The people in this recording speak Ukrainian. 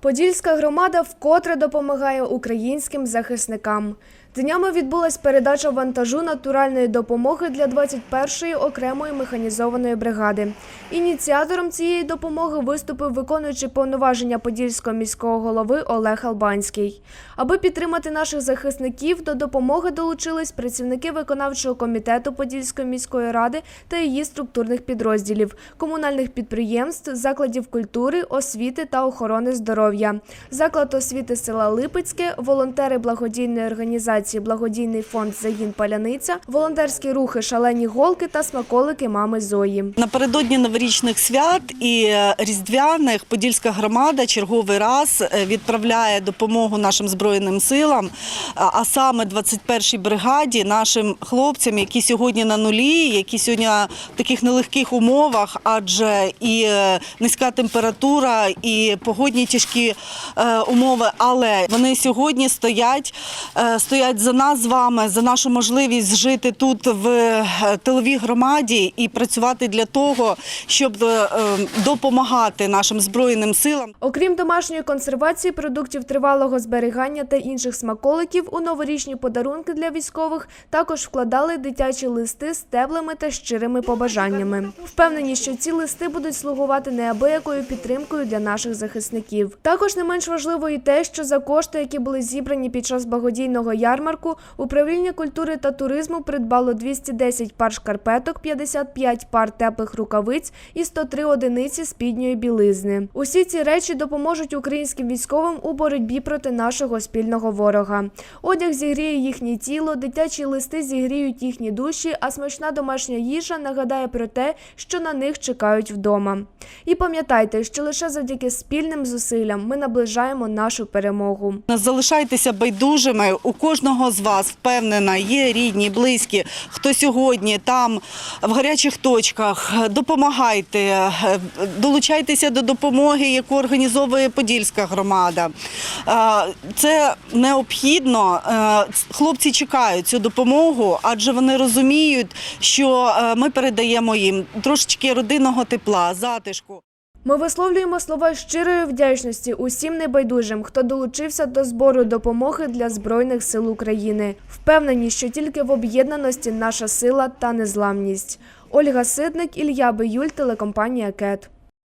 Подільська громада вкотре допомагає українським захисникам. Днями відбулась передача вантажу натуральної допомоги для 21-ї окремої механізованої бригади. Ініціатором цієї допомоги виступив виконуючий повноваження Подільського міського голови Олег Албанський. Аби підтримати наших захисників, до допомоги долучились працівники виконавчого комітету Подільської міської ради та її структурних підрозділів, комунальних підприємств, закладів культури, освіти та охорони здоров'я, заклад освіти села Липецьке, волонтери благодійної організації Благодійний фонд Загін Паляниця, волонтерські рухи Шалені голки та смаколики мами Зої. Напередодні новорічних свят і е, різдвяних Подільська громада черговий раз е, відправляє допомогу нашим збройним силам, а саме 21-й бригаді, нашим хлопцям, які сьогодні на нулі, які сьогодні в таких нелегких умовах, адже і е, низька температура, і погодні тяжкі умови. Але вони сьогодні стоять, е, стоять за нас з вами, за нашу можливість жити тут в е, тиловій громаді і працювати для того, щоб е, е, допомагати нашим збройним силам. Окрім домашньої консервації, продуктів тривалого зберігання та інших смаколиків, у новорічні подарунки для військових також вкладали дитячі листи з теплими та щирими побажаннями. Впевнені, що ці листи будуть слугувати неабиякою підтримкою для наших захисників. Також не менш важливо і те, що за кошти, які були зібрані під час благодійного ярмарку, управління культури та туризму придбало 210 пар шкарпеток, 55 пар теплих рукавиць і 103 одиниці спідньої білизни. Усі ці речі допоможуть українським військовим у боротьбі проти нашого спільного ворога. Одяг зігріє їхнє тіло, дитячі листи зігріють їхні душі, а смачна домашня їжа нагадає про те, що на них чекають вдома. І пам'ятайте, що лише завдяки спільним зусиллям ми наближаємо нашу перемогу. Залишайтеся байдужими. У кожного з вас впевнена, є рідні, близькі. Хто сьогодні там в гарячих точках, допомагайте, долучайтеся до допомоги, яку організовує Подільська громада. Е, Це необхідно. Е, Хлопці чекають цю допомогу, адже вони розуміють, що е, ми передаємо їм трошечки родинного тепла, затишку. Ми висловлюємо слова щирої вдячності усім небайдужим, хто долучився до збору допомоги для Збройних сил України. Впевнені, що тільки в об'єднаності наша сила та незламність. Ольга Сидник, Ілья Биюль, телекомпанія КЕТ.